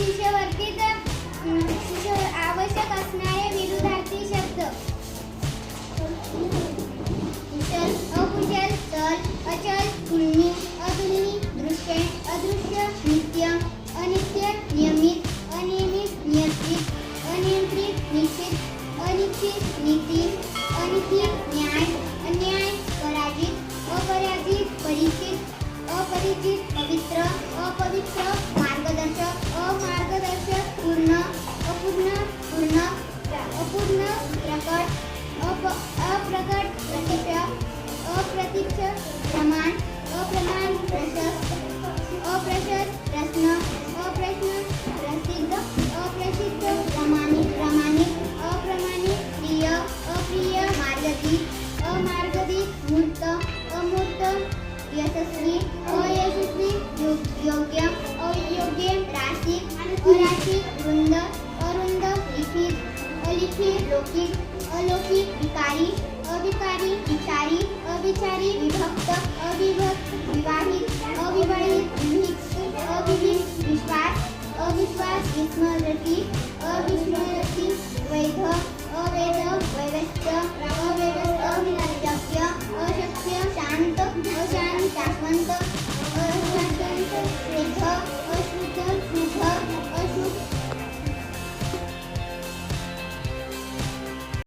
शिष्यवर्तीत अं, शिष्य आवश्यक असणारे विरुद्धार्थी शब्द. कुशल अकुशल चल अचल तुलनी अतुलनी दृश्य अदृश्य नित्य अनित्य नियमित अनियमित नियंत्रित अनियंत्रित निश्चित अनिश्चित नीती अनिश्चित न्याय अन्याय पराजित अपराजित परिचित अपरिचित पवित्र अयशस्वी यो- योग्य राशिक अराशिक वृंद अरुंद लिखित अलिखित लौकिक, अलौकिक, विकारी अविकारी विचारी, अविचारी, विभक्त, अविभक्त विवाहित अविवाहित विहित अविहित विश्वास, अविश्वास, विस्मरती, अविस्मरती, वैध, अवैध वैवस्य अव्यवस्थ अशक्य अशक्य, शांत, अशांत शाश्वत